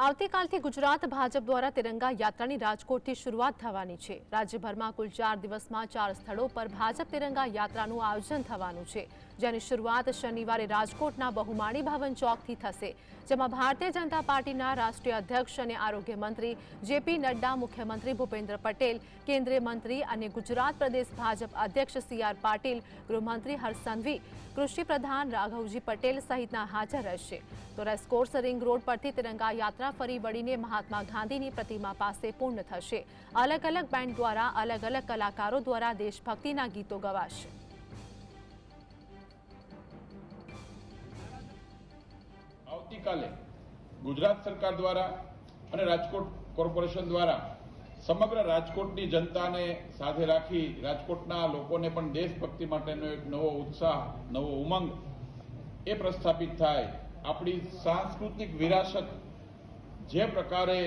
આવતીકાલથી ગુજરાત ભાજપ દ્વારા તિરંગા યાત્રાની રાજકોટથી શરૂઆત થવાની છે. રાજ્યભરમાં કુલ ચાર દિવસમાં ચાર સ્થળો પર ભાજપ તિરંગા યાત્રાનું આયોજન થવાનું છે. જેની શરૂઆત શનિવારે રાજકોટના બહુમાળી ભવન ચોકથી થશે, જેમાં ભારતીય જનતા પાર્ટીના રાષ્ટ્રીય અધ્યક્ષ અને આરોગ્ય મંત્રી જેપી નડ્ડા, મુખ્યમંત્રી ભૂપેન્દ્ર પટેલ, કેન્દ્રીય મંત્રી અને ગુજરાત પ્રદેશ ભાજપ અધ્યક્ષ સી આર પાટીલ, ગૃહમંત્રી હર્ષ સંઘવી, કૃષિ પ્રધાન રાઘવજી પટેલ સહિતના હાજર રહેશે. તો રેસકોર્સ રિંગ રોડ પરથી તિરંગા યાત્રા ફરી વળીને મહાત્મા ગાંધીની પ્રતિમા પાસે પૂર્ણ થશે. અલગ અલગ બેન્ડ દ્વારા અલગ અલગ કલાકારો દ્વારા દેશભક્તિના ગીતો ગવાશે. આવતીકાલે ગુજરાત સરકાર દ્વારા અને રાજકોટ કોર્પોરેશન દ્વારા સમગ્ર રાજકોટની જનતાને સાથે રાખી રાજકોટના લોકોને પણ દેશભક્તિ માટેનો એક નવો ઉત્સાહ, નવો ઉમંગ એ પ્રસ્થાપિત થાય. આપણી સાંસ્કૃતિક વિરાસત જે પ્રકારે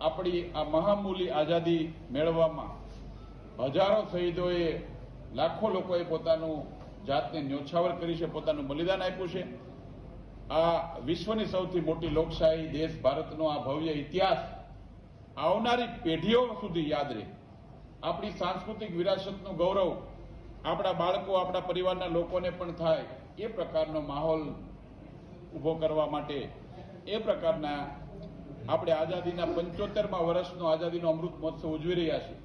આપણી આ મહામૂલી આઝાદી મેળવવામાં હજારો શહીદોએ, લાખો લોકોએ પોતાનું જાતને ન્યોછાવર કરી છે, પોતાનું બલિદાન આપ્યું છે. આ વિશ્વની સૌથી મોટી લોકશાહી દેશ ભારતનો આ ભવ્ય ઇતિહાસ આવનારી પેઢીઓ સુધી યાદ રહે. આપણી સાંસ્કૃતિક વિરાસતનું ગૌરવ આપણા બાળકો, આપણા પરિવારના લોકોને પણ થાય એ પ્રકારનો માહોલ ઊભો કરવા માટે એ પ્રકારના આપણે આઝાદીના પંચોતેરમાં વર્ષનો આઝાદીનો અમૃત મહોત્સવ ઉજવી રહ્યા છીએ.